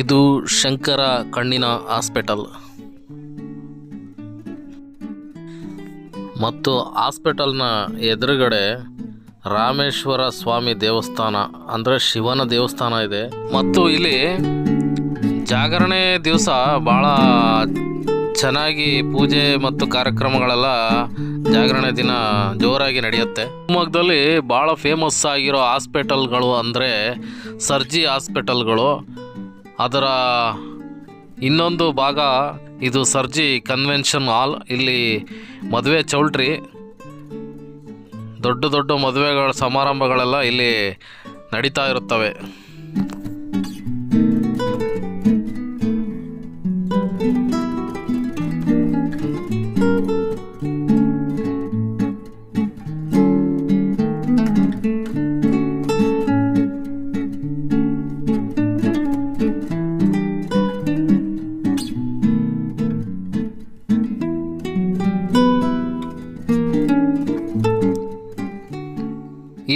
ಇದು ಶಂಕರ ಕಣ್ಣಿನ ಹಾಸ್ಪಿಟಲ್. ಮತ್ತು ಹಾಸ್ಪಿಟಲ್ನ ಎದುರುಗಡೆ ರಾಮೇಶ್ವರ ಸ್ವಾಮಿ ದೇವಸ್ಥಾನ, ಅಂದರೆ ಶಿವನ ದೇವಸ್ಥಾನ ಇದೆ. ಮತ್ತು ಇಲ್ಲಿ ಜಾಗರಣೆ ದಿವಸ ಭಾಳ ಚೆನ್ನಾಗಿ ಪೂಜೆ ಮತ್ತು ಕಾರ್ಯಕ್ರಮಗಳೆಲ್ಲ ಜಾಗರಣೆ ದಿನ ಜೋರಾಗಿ ನಡೆಯುತ್ತೆ. ಶಿವಮೊಗ್ಗದಲ್ಲಿ ಭಾಳ ಫೇಮಸ್ ಆಗಿರೋ ಹಾಸ್ಪಿಟಲ್ಗಳು ಅಂದರೆ ಸರ್ಜಿ ಹಾಸ್ಪಿಟಲ್ಗಳು ಅದರ ಇನ್ನೊಂದು ಭಾಗ, ಇದು ಸರ್ಜಿ ಕನ್ವೆನ್ಷನ್ ಹಾಲ್. ಇಲ್ಲಿ ಮದುವೆ ಚೌಲ್ಟ್ರಿ, ದೊಡ್ಡ ದೊಡ್ಡ ಮದುವೆಗಳ ಸಮಾರಂಭಗಳೆಲ್ಲ ಇಲ್ಲಿ ನಡೀತಾ ಇರುತ್ತವೆ.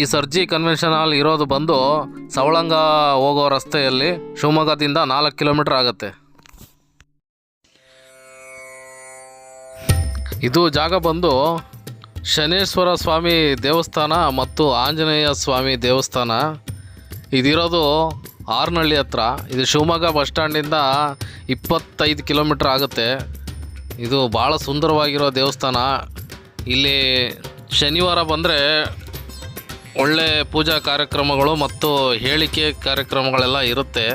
ಈ ಸರ್ಜಿ ಕನ್ವೆನ್ಷನ್ ಹಾಲ್ ಇರೋದು ಬಂದು ಸವಳಂಗ ಹೋಗೋ ರಸ್ತೆಯಲ್ಲಿ ಶಿವಮೊಗ್ಗದಿಂದ ನಾಲ್ಕು ಕಿಲೋಮೀಟರ್ ಆಗುತ್ತೆ. ಇದು ಜಾಗ ಬಂದು ಶನೇಶ್ವರ ಸ್ವಾಮಿ ದೇವಸ್ಥಾನ ಮತ್ತು ಆಂಜನೇಯ ಸ್ವಾಮಿ ದೇವಸ್ಥಾನ. ಇದಿರೋದು ಆರ್ನಳ್ಳಿ ಹತ್ರ. ಇದು ಶಿವಮೊಗ್ಗ ಬಸ್ ಸ್ಟ್ಯಾಂಡಿಂದ ಇಪ್ಪತ್ತೈದು ಕಿಲೋಮೀಟ್ರ್ ಆಗುತ್ತೆ. ಇದು ಭಾಳ ಸುಂದರವಾಗಿರೋ ದೇವಸ್ಥಾನ. ಇಲ್ಲಿ ಶನಿವಾರ ಬಂದರೆ ಒಳ್ಳೆ ಪೂಜಾ ಕಾರ್ಯಕ್ರಮಗಳು ಮತ್ತು ಹೇಳಿಕೆ ಕಾರ್ಯಕ್ರಮಗಳೆಲ್ಲ ಇರುತ್ತೆ.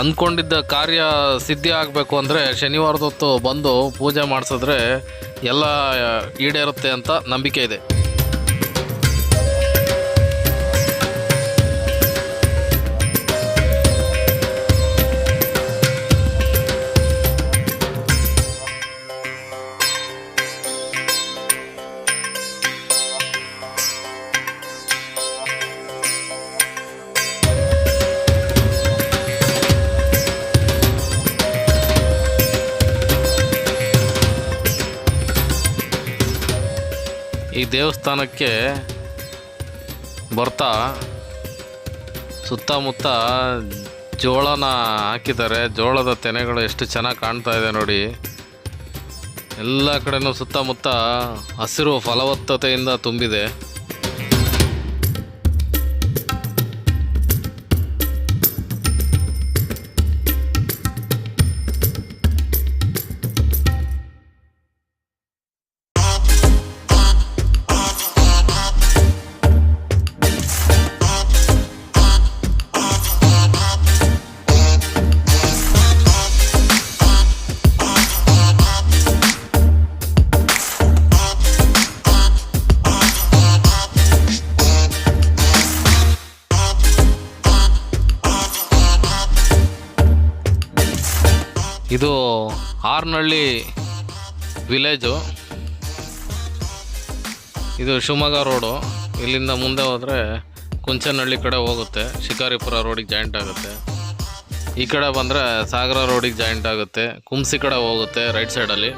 ಅಂದ್ಕೊಂಡಿದ್ದ ಕಾರ್ಯ ಸಿದ್ಧಿ ಆಗಬೇಕು ಅಂದರೆ ಶನಿವಾರದ ಹೊತ್ತು ಬಂದು ಪೂಜೆ ಮಾಡಿಸಿದ್ರೆ ಎಲ್ಲ ಈಡೇರುತ್ತೆ ಅಂತ ನಂಬಿಕೆ ಇದೆ. ಈ ದೇವಸ್ಥಾನಕ್ಕೆ ಬರ್ತಾ ಸುತ್ತಮುತ್ತ ಜೋಳನ ಹಾಕಿದ್ದಾರೆ. ಜೋಳದ ತೆನೆಗಳು ಎಷ್ಟು ಚೆನ್ನಾಗಿ ಕಾಣ್ತಾ ಇದೆ ನೋಡಿ. ಎಲ್ಲ ಕಡೆನೂ ಸುತ್ತಮುತ್ತ ಹಸಿರು ಫಲವತ್ತತೆಯಿಂದ ತುಂಬಿದೆ. ಇದು ಆರ್ನಹಳ್ಳಿ ವಿಲೇಜು. ಇದು ಶಿವಮೊಗ್ಗ ರೋಡು. ಇಲ್ಲಿಂದ ಮುಂದೆ ಹೋದರೆ ಕುಂಚನಹಳ್ಳಿ ಕಡೆ ಹೋಗುತ್ತೆ. ಶಿಕಾರಿಪುರ ರೋಡಿಗೆ ಜಾಯಿಂಟ್ ಆಗುತ್ತೆ. ಈ ಕಡೆ ಬಂದರೆ ಸಾಗರ ರೋಡಿಗೆ ಜಾಯಿಂಟ್ ಆಗುತ್ತೆ. ಕುಂಸಿ ಕಡೆ ಹೋಗುತ್ತೆ ರೈಟ್ ಸೈಡಲ್ಲಿ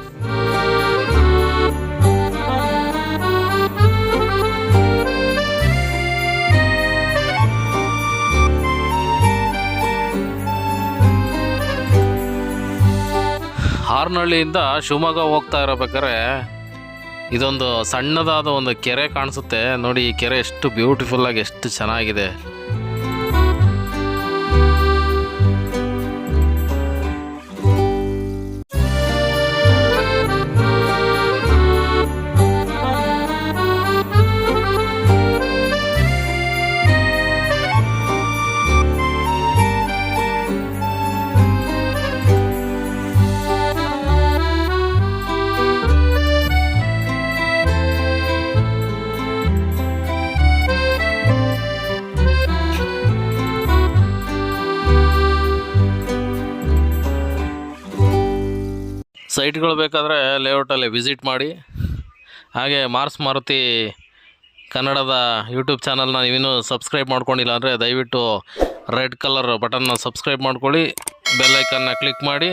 ಹಾರ್ನಹಳ್ಳಿಯಿಂದ ಶಿವಮೊಗ್ಗ ಹೋಗ್ತಾ ಇರಬೇಕಾದ್ರೆ ಇದೊಂದು ಸಣ್ಣದಾದ ಒಂದು ಕೆರೆ ಕಾಣಿಸುತ್ತೆ. ನೋಡಿ ಈ ಕೆರೆ ಎಷ್ಟು ಬ್ಯೂಟಿಫುಲ್ ಆಗಿ, ಎಷ್ಟು ಚೆನ್ನಾಗಿದೆ. ಸೈಟ್ಗಳು ಬೇಕಾದರೆ ಲೇಔಟಲ್ಲಿ ವಿಸಿಟ್ ಮಾಡಿ. ಹಾಗೆ ಮಾರ್ಸ್ ಮಾರುತಿ ಕನ್ನಡದ ಯೂಟ್ಯೂಬ್ ಚಾನಲ್ನ ನೀವಿನ್ನೂ ಸಬ್ಸ್ಕ್ರೈಬ್ ಮಾಡ್ಕೊಂಡಿಲ್ಲ ಅಂದರೆ ದಯವಿಟ್ಟು ರೆಡ್ ಕಲರ್ ಬಟನ್ನ ಸಬ್ಸ್ಕ್ರೈಬ್ ಮಾಡ್ಕೊಳ್ಳಿ. ಬೆಲ್ಲೈಕನ್ನ ಕ್ಲಿಕ್ ಮಾಡಿ.